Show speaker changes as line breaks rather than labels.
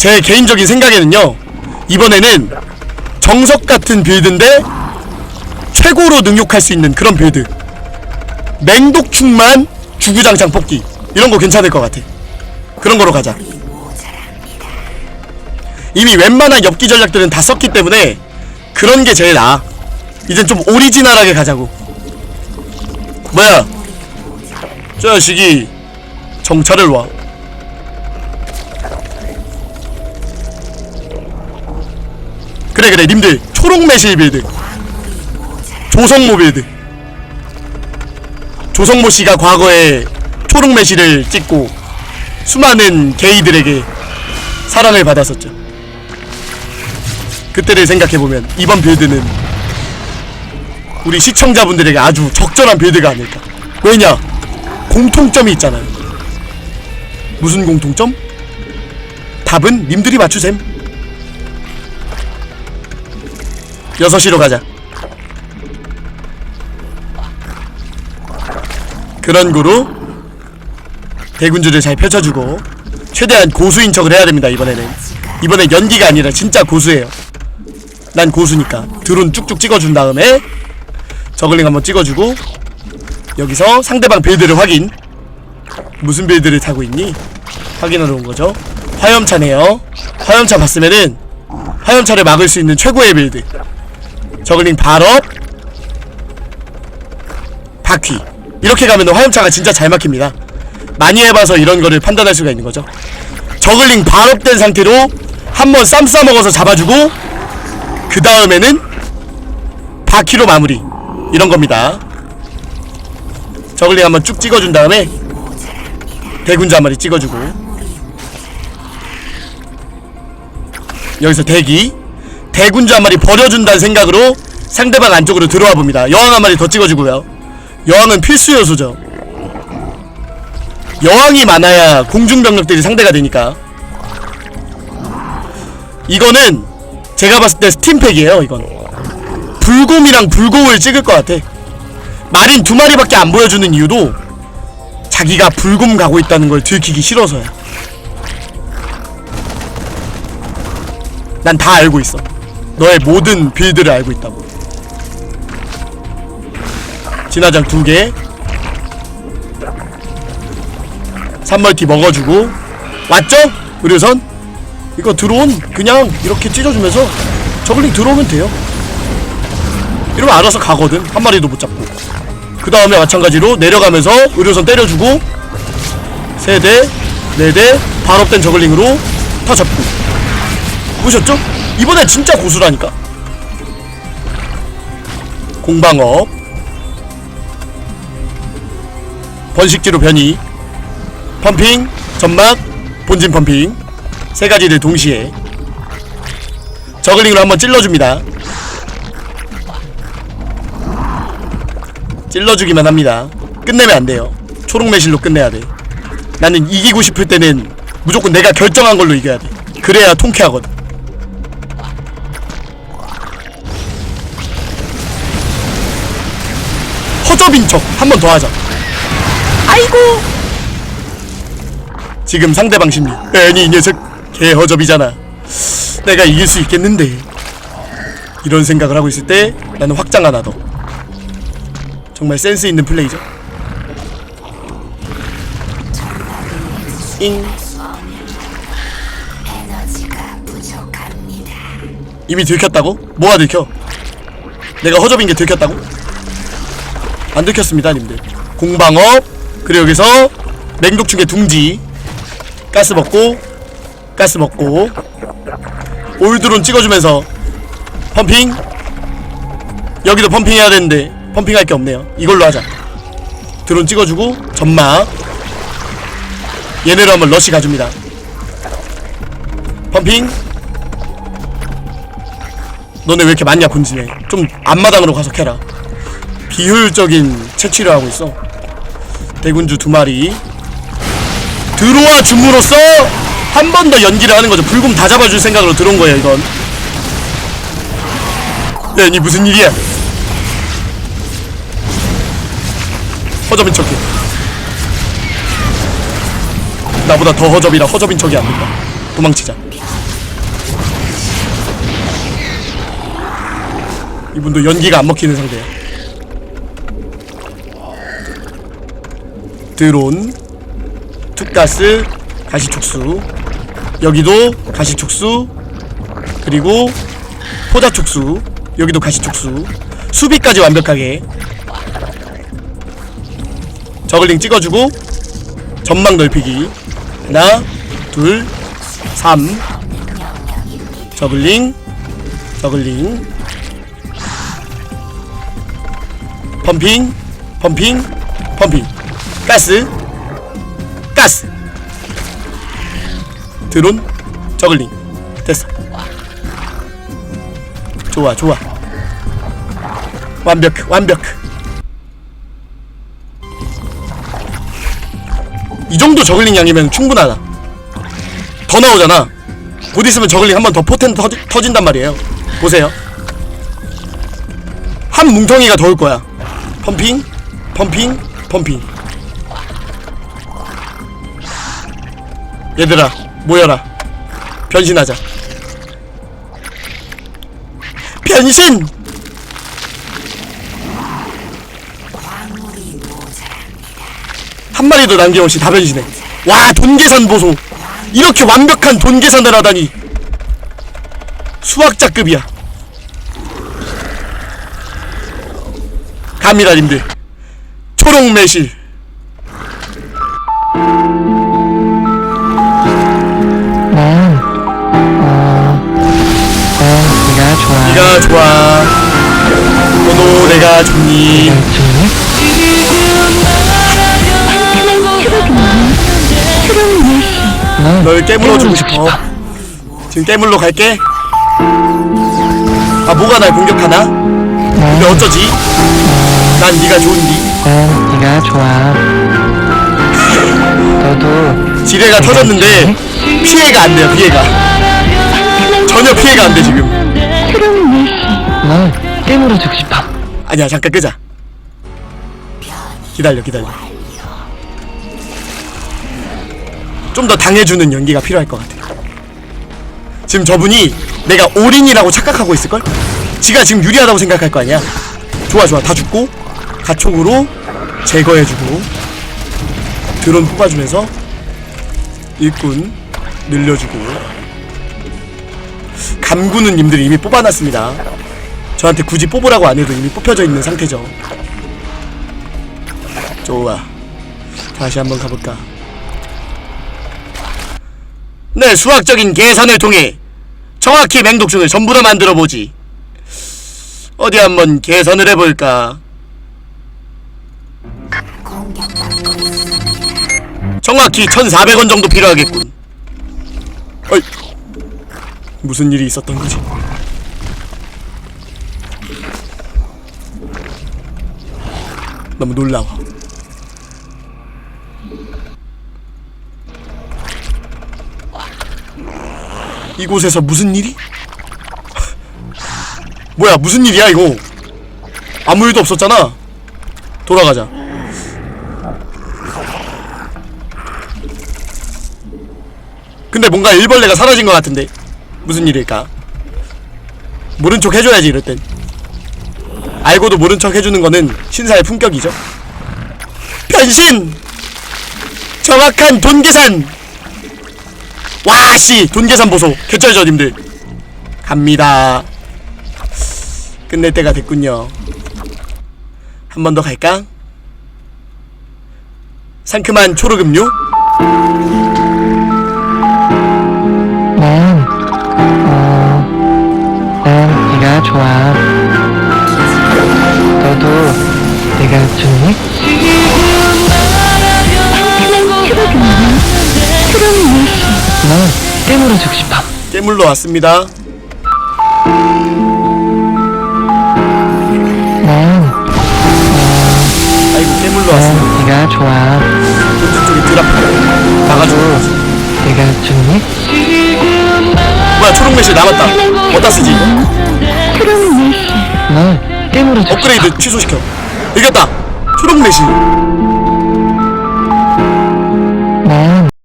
제 개인적인 생각에는요 이번에는 정석 같은 빌드인데 최고로 능욕할 수 있는 그런 빌드. 맹독충만 주구장창 뽑기. 이런 거 괜찮을 것 같아. 그런 거로 가자. 이미 웬만한 엽기 전략들은 다 썼기 때문에 그런 게 제일 나아. 이젠 좀 오리지널하게 가자고. 뭐야? 저 자식이 정찰을 와 그래 그래 님들 초록 매실 빌드. 조성모 빌드. 조성모 씨가 과거에 초록 매실을 찍고 수많은 게이들에게 사랑을 받았었죠. 그때를 생각해보면 이번 빌드는 우리 시청자분들에게 아주 적절한 빌드가 아닐까. 왜냐? 공통점이 있잖아요. 무슨 공통점? 답은 님들이 맞추셈 6시로 가자. 그런 거로 대군주를 잘 펼쳐주고 최대한 고수인 척을 해야 됩니다 이번에는. 이번에 연기가 아니라 진짜 고수예요. 난 고수니까 드론 쭉쭉 찍어준 다음에 저글링 한번 찍어주고 여기서 상대방 빌드를 확인. 무슨 빌드를 타고 있니? 확인하러 온 거죠. 화염차네요. 화염차 봤으면은 화염차를 막을 수 있는 최고의 빌드 저글링 발업 바퀴. 이렇게 가면 화염차가 진짜 잘 막힙니다. 많이 해봐서 이런 거를 판단할 수가 있는 거죠. 저글링 발업된 상태로 한번 쌈 싸먹어서 잡아주고 그 다음에는 바퀴로 마무리. 이런 겁니다. 저글링 한번 쭉 찍어준 다음에 대군주 한 마리 찍어주고. 여기서 대기 대군주 한 마리 버려준다는 생각으로 상대방 안쪽으로 들어와 봅니다. 여왕 한 마리 더 찍어주고요. 여왕은 필수 요소죠. 여왕이 많아야 공중병력들이 상대가 되니까. 이거는 제가 봤을 때 스팀팩이에요 이건. 불곰이랑 불고을 찍을 것 같아. 마린 두 마리밖에 안 보여주는 이유도 자기가 불곰 가고 있다는 걸 들키기 싫어서야. 난 다 알고 있어 너의 모든 빌드를 알고 있다고. 진화장 두개. 3멀티 먹어주고. 왔죠? 의료선? 이거 드론 그냥 이렇게 찢어주면서 저글링 들어오면 돼요. 이러면 알아서 가거든. 한 마리도 못 잡고. 그 다음에 마찬가지로 내려가면서 의료선 때려주고. 세대 네대 발업된 저글링으로 다 잡고. 보셨죠? 이번에 진짜 고수라니까. 공방업. 번식지로 변이. 펌핑 점막 본진 펌핑. 세 가지를 동시에 저글링으로 한번 찔러줍니다. 찔러주기만 합니다. 끝내면 안 돼요. 초록 매실로 끝내야 돼. 나는 이기고 싶을 때는 무조건 내가 결정한 걸로 이겨야 돼. 그래야 통쾌하거든 허접인 척. 한 번 더 하자. 아이고. 지금 상대방 심리. 애니 이 녀석 개 허접이잖아. 내가 이길 수 있겠는데. 이런 생각을 하고 있을 때 나는 확장 하나 더. 정말 센스 있는 플레이죠. 잉 이미 들켰다고? 뭐가 들켜? 내가 허접인 게 들켰다고? 안 들켰습니다 님들. 공방업 그리고 여기서 맹독충의 둥지 가스 먹고 가스 먹고 올드론 찍어주면서 펌핑. 여기도 펌핑 해야 되는데 펌핑 할 게 없네요. 이걸로 하자. 드론 찍어주고 점막 얘네로 한번 러시 가줍니다. 펌핑. 너네 왜 이렇게 많냐 본진에. 좀 앞마당으로 가서 캐라 비효율적인 채취를 하고 있어. 대군주 두 마리. 들어와 줌으로써 한 번 더 연기를 하는 거죠. 불금 다 잡아줄 생각으로 들어온 거예요 이건. 네, 야니 무슨 일이야? 허접인 척해. 나보다 더 허접이라 허접인 척이 안 된다. 도망치자. 이분도 연기가 안 먹히는 상태야. 드론 투가스 가시촉수. 여기도 가시촉수 그리고 포자촉수. 여기도 가시촉수. 수비까지 완벽하게. 저글링 찍어주고 전망 넓히기. 하나 둘삼. 저글링 저글링. 펌핑 펌핑 펌핑 가스. 가스. 드론. 저글링. 됐어. 좋아 좋아. 완벽 완벽. 이 정도 저글링 양이면 충분하다. 더 나오잖아. 곧 있으면 저글링 한 번 더 포텐 터지, 터진단 말이에요. 보세요. 한 뭉텅이가 더 올 거야. 펌핑 펌핑 펌핑 얘들아 모여라. 변신하자. 변신! 한 마리도 남김없이 다 변신해. 와 돈계산 보소. 이렇게 완벽한 돈계산을 하다니. 수학자급이야. 갑니다 님들. 초록 매실 내가 좋니? 널 깨물어 주고 싶어 지금 깨물러 갈게 아 뭐가 날 공격하나? 근데 어쩌지? 난 네가 좋은디
난 네가 좋아. 너도
지뢰가 터졌는데 피해가 안 돼요 피해가 전혀 피해가 안 돼 지금
널 깨물어 주고 싶어.
아니야 잠깐 끄자. 기다려 기다려. 좀 더 당해주는 연기가 필요할 것 같아. 지금 저분이 내가 올인이라고 착각하고 있을걸? 지가 지금 유리하다고 생각할 거 아니야? 좋아 좋아. 다 죽고 가촉으로 제거해주고 드론 뽑아주면서 일꾼 늘려주고. 감구는 님들이 이미 뽑아놨습니다 저한테 굳이 뽑으라고 안 해도 이미 뽑혀져 있는 상태죠. 좋아. 다시 한번 가볼까. 네, 수학적인 계산을 통해 정확히 맹독충을 전부 다 만들어 보지. 어디 한번 계산을 해볼까. 정확히 1,400원 정도 필요하겠군. 어이, 무슨 일이 있었던 거지? 너무 놀라워. 이곳에서 무슨 일이? 뭐야 무슨 일이야 이거? 아무 일도 없었잖아. 돌아가자. 근데 뭔가 일벌레가 사라진 것 같은데 무슨 일일까? 모른 척 해줘야지 이럴 땐. 알고도 모른 척 해주는 거는 신사의 품격이죠. 변신! 정확한 돈 계산! 와, 씨! 돈 계산 보소. 개쩔죠, 님들? 갑니다. 끝낼 때가 됐군요. 한 번 더 갈까? 상큼한 초록음료?
난, 어, 난 네가 좋아.
깨물러 왔습니다.
난,
아이고, 깨물러 왔어.
난 네가 좋아.
본진 쪽에 드랍 막아주고.
내가 좋니?
뭐야, 초록 매실 남았다. 어디다 쓰지?
널 깨물어 주고 싶어.
업그레이드 취소시켜. 이겼다. 초록 매실.
난,